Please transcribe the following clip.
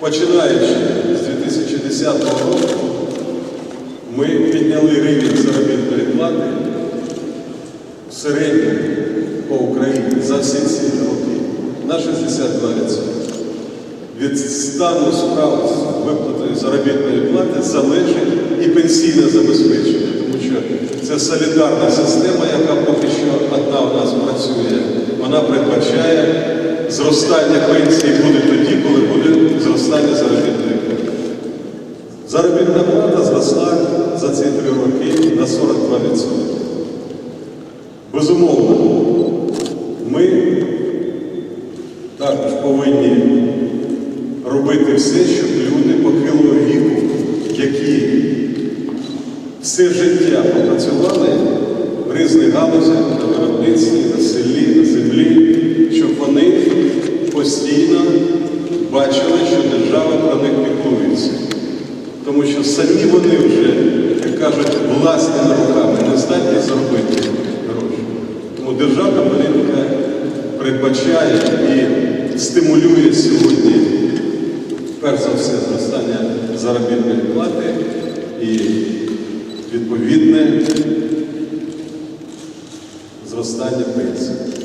Починаючи з 2010 року, ми підняли рівень заробітної плати в середньому по Україні за всі ці роки на 62%. Від стану справ виплатою заробітної плати залежить і пенсійне забезпечення, тому що це солідарна система, яка поки що одна у нас працює. Вона передбачає зростання пенсії буде тоді, коли буде зростання заробітної плати. Заробітна плата зросла за ці три роки на 42%. Безумовно, ми також повинні робити все, щоб люди похилого віку, які все життя попрацювали в різних галузях, на виробництві, на селі, на землі, щоб вони постійно бачили, що держава про них піклується. Тому що самі вони вже, як кажуть, власними руками не здатні заробити гроші. Тому державна політика передбачає і стимулює сьогодні, перш за все, зростання заробітної плати і відповідне зростання пенсій.